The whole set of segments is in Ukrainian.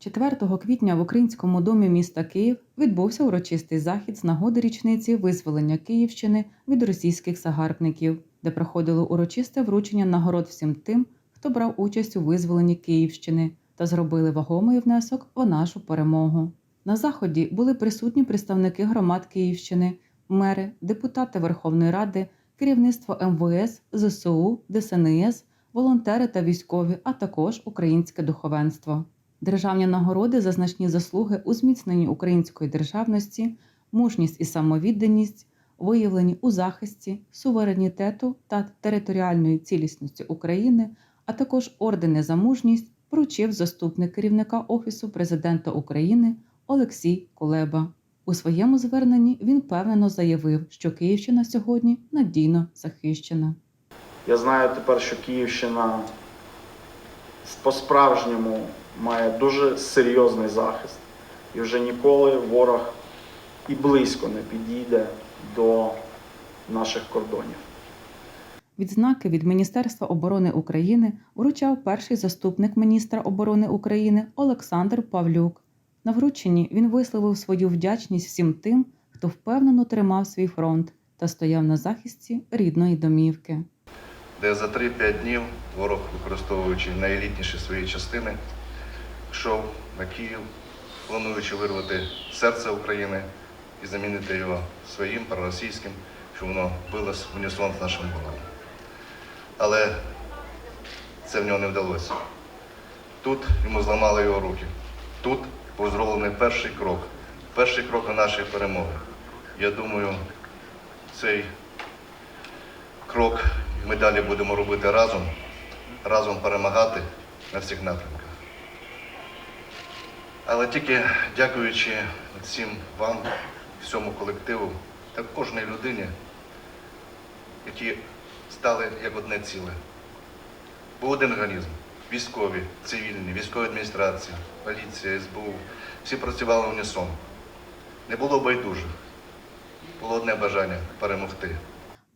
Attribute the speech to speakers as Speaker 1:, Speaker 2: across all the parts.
Speaker 1: 4 квітня в Українському домі міста Київ відбувся урочистий захід з нагоди річниці визволення Київщини від російських загарбників, де проходило урочисте вручення нагород всім тим, хто брав участь у визволенні Київщини та зробили вагомий внесок у нашу перемогу. На заході були присутні представники громад Київщини, мери, депутати Верховної Ради, керівництво МВС, ЗСУ, ДСНС, волонтери та військові, а також українське духовенство. Державні нагороди за значні заслуги у зміцненні української державності, мужність і самовідданість, виявлені у захисті суверенітету та територіальної цілісності України, а також ордени за мужність вручив заступник керівника Офісу президента України Олексій Кулеба. У своєму зверненні він впевнено заявив, що Київщина сьогодні надійно захищена.
Speaker 2: Я знаю тепер, що Київщина по-справжньому має дуже серйозний захист. І вже ніколи ворог і близько не підійде до наших кордонів.
Speaker 1: Відзнаки від Міністерства оборони України вручав перший заступник міністра оборони України Олександр Павлюк. На врученні він висловив свою вдячність всім тим, хто впевнено тримав свій фронт та стояв на захисті рідної домівки.
Speaker 3: Де за 3-5 днів ворог, використовуючи найелітніші свої частини, йшов на Київ, плануючи вирвати серце України і замінити його своїм проросійським, щоб воно билось в унісон з нашим ворогом. Але це в нього не вдалося. Тут йому зламали його руки. Тут був зроблений перший крок, перший крок до нашої перемоги. Я думаю, цей крок ми далі будемо робити разом, разом перемагати на всіх напрямках. Але тільки дякуючи всім вам, всьому колективу та кожній людині, які стали як одне ціле. Був один організм. Військові, цивільні, військові адміністрації, поліція, СБУ. Всі працювали в унісон. Не було байдужих. Було одне бажання перемогти.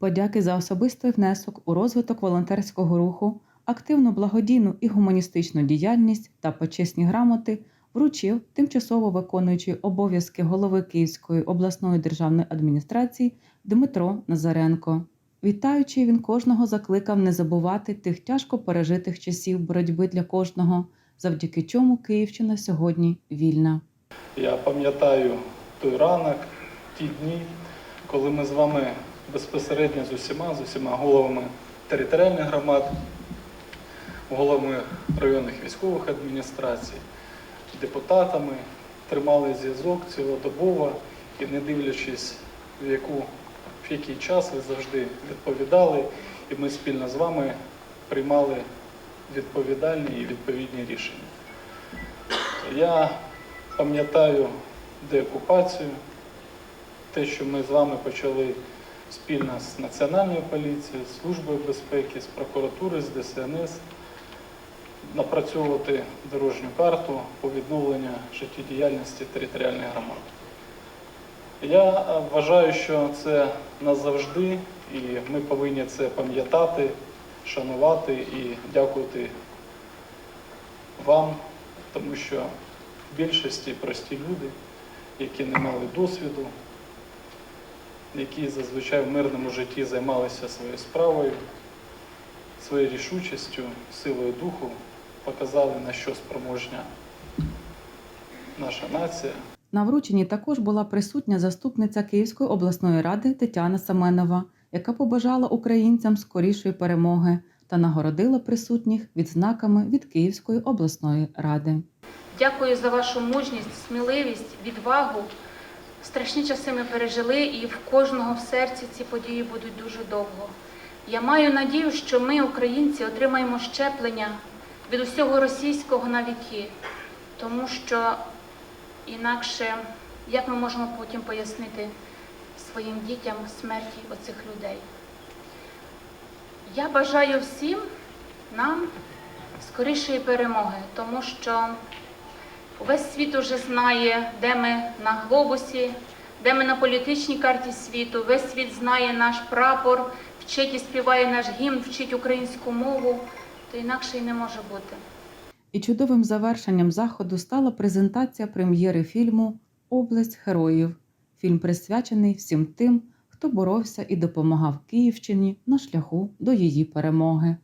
Speaker 1: Подяки за особистий внесок у розвиток волонтерського руху, активну благодійну і гуманістичну діяльність та почесні грамоти вручив тимчасово виконуючий обов'язки голови Київської обласної державної адміністрації Дмитро Назаренко. Вітаючи, він кожного закликав не забувати тих тяжко пережитих часів боротьби для кожного, завдяки чому Київщина сьогодні вільна.
Speaker 4: Я пам'ятаю той ранок, ті дні, коли ми з вами безпосередньо з усіма, з усіма головами територіальних громад, головами районних військових адміністрацій, депутатами тримали зв'язок цілодобово і не дивлячись, в яку в який час ви завжди відповідали, і ми спільно з вами приймали відповідальні і відповідні рішення. Я пам'ятаю деокупацію, те, що ми з вами почали спільно з Національною поліцією, Службою безпеки, з прокуратури, з ДСНС напрацьовувати дорожню карту по відновленню життєдіяльності територіальних громад. Я е, вважаю, що це назавжди, і ми повинні це пам'ятати, шанувати і дякувати вам, тому що в більшості прості люди, які не мали досвіду, які зазвичай в мирному житті займалися своєю справою, своєю рішучістю, силою духу, показали, на що спроможня наша нація.
Speaker 1: На врученні також була присутня заступниця Київської обласної ради Тетяна Семенова, яка побажала українцям скорішої перемоги та нагородила присутніх відзнаками від Київської обласної ради.
Speaker 5: Дякую за вашу мужність, сміливість, відвагу. Страшні часи ми пережили, і в кожного в серці ці події будуть дуже довго. Я маю надію, що ми, українці, отримаємо щеплення від усього російського на віки, тому що інакше як ми можемо потім пояснити своїм дітям смерті оцих людей? Я бажаю всім нам скорішої перемоги, тому що Увесь світ уже знає, де ми на глобусі, де ми на політичній карті світу. Весь світ знає наш прапор, вчить і співає наш гімн, вчить українську мову, то інакше й не може бути.
Speaker 1: І чудовим завершенням заходу стала презентація прем'єри фільму Область героїв. Фільм присвячений всім тим, хто боровся і допомагав Київщині на шляху до її перемоги.